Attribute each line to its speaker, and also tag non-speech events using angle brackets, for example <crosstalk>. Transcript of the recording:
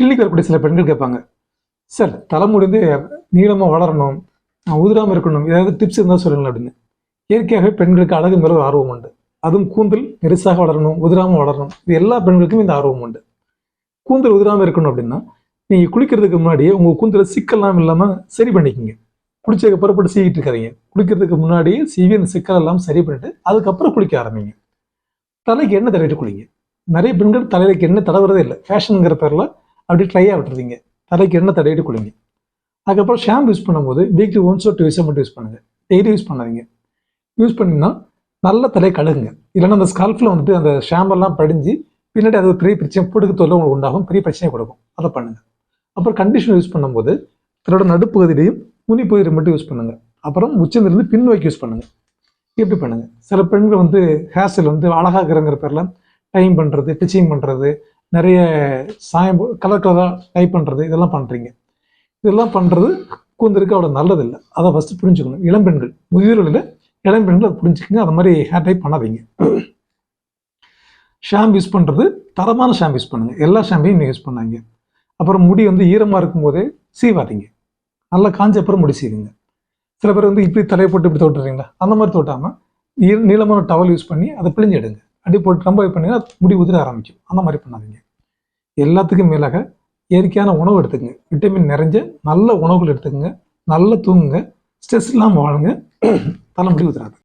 Speaker 1: கிள்ளிக்கு வரக்கூடிய சில பெண்கள் கேட்பாங்க சார் தலைமுடி வந்து நீளமாக வளரணும் உதிராமல் இருக்கணும் ஏதாவது டிப்ஸ் இருந்தால் சொல்லுங்கள் அப்படின்னு. இயற்கையாகவே பெண்களுக்கு அழகு மேலே ஒரு ஆர்வம் உண்டு. அதுவும் கூந்தல் பெருசாக வளரணும் உதிராமல் வளரணும் இது எல்லா பெண்களுக்கும் இந்த ஆர்வம் உண்டு. கூந்தல் உதிராமல் இருக்கணும் அப்படின்னா நீங்கள் குளிக்கிறதுக்கு முன்னாடியே உங்கள் கூந்தல சிக்கல்லாம் இல்லாமல் சரி பண்ணிக்கிங்க. குளிச்சதுக்கு அப்புறம் போட்டு சீவிட்டு இருக்காதீங்க. குளிக்கிறதுக்கு முன்னாடியே சீவி அந்த சிக்கல் எல்லாம் சரி பண்ணிட்டு அதுக்கப்புறம் குளிக்க ஆரம்பிங்க. தலைக்கு எண்ணெய் தடவிட்டு குளிங்க. நிறைய பெண்கள் தலைக்கு எண்ணெய் தடவுறதே இல்லை. ஃபேஷனுங்கிற பேரில் அப்படியே ட்ரையாக விட்டுறீங்க தலைக்கு எண்ணெய் தடவிட்டு குளிங்க அதுக்கப்புறம் ஷாம்பு யூஸ் பண்ணும்போது வீக்லி ஒன்ஸ் ஒரு டூ மட்டும் யூஸ் பண்ணுங்கள் டெய்லி யூஸ் பண்ணாதீங்க. யூஸ் பண்ணிங்கன்னா நல்ல தலையை கழுகுங்க இல்லைன்னா அந்த ஸ்கால்ஃபில் வந்துட்டு அந்த ஷாம்பெல்லாம் படிஞ்சு பின்னாடி அது பெரிய பிரச்சனை பொடுக்கு தொல்லை உங்களுக்கு உண்டாகும். பெரிய பிரச்சனையை கொடுக்கும். அதை பண்ணுங்கள் அப்புறம் கண்டிஷனர் யூஸ் பண்ணும்போது தன்னோட நடுப்பகுதியிலையும் முனி பகுதியில் மட்டும் யூஸ் பண்ணுங்கள் அப்புறம் உச்சந்திலிருந்து பின்வாக்கி யூஸ் பண்ணுங்கள் இப்படி பண்ணுங்க. சில பெண்கள் வந்து ஹேர் ஸ்டைல் வந்து இருக்கிறங்கிற பேரில் டைம் பண்ணுறது டிச்சிங் பண்ணுறது நிறைய சாயம் கலர் கலராக டைப் பண்ணுறது இதெல்லாம் பண்ணுறீங்க இதெல்லாம் பண்ணுறது கூந்தலுக்கு அவ்வளோ நல்லதில்லை. அதை ஃபஸ்ட்டு புரிஞ்சுக்கணும். இளம்பெண்கள் முதியோர்களில் இளம்பெண்கள் அதை புரிஞ்சுக்கங்க. அந்த மாதிரி ஹேர் டைப் பண்ணாதீங்க. ஷாம்பு யூஸ் பண்ணுறது தரமான ஷாம்பு யூஸ் பண்ணுங்க. எல்லா ஷாம்பையும் நீங்கள் யூஸ் பண்ணாங்க அப்புறம் முடி வந்து ஈரமாக இருக்கும்போதே சீவாதீங்க. நல்லா காஞ்ச அப்புறம் முடி சீவுங்க. சில பேர் வந்து இப்படி தலையை போட்டு இப்படி தோட்டுறீங்களா? அந்த மாதிரி தோட்டாமல் நீ நீளமான டவல் யூஸ் பண்ணி அதை பிழிஞ்சு எடுங்க. அடி போட்டு ரொம்ப இது பண்ணீங்கன்னா முடி உதிர ஆரம்பிக்கும். அந்த மாதிரி பண்ணாதீங்க. எல்லாத்துக்கும் மேலாக இயற்கையான உணவு எடுத்துக்கங்க. விட்டமின் நிறைஞ்ச நல்ல உணவுகள் எடுத்துக்கங்க. நல்லா தூங்குங்க. ஸ்ட்ரெஸ் இல்லாமல் வாழுங்க. <clears throat> தலைமுடி உதிராது.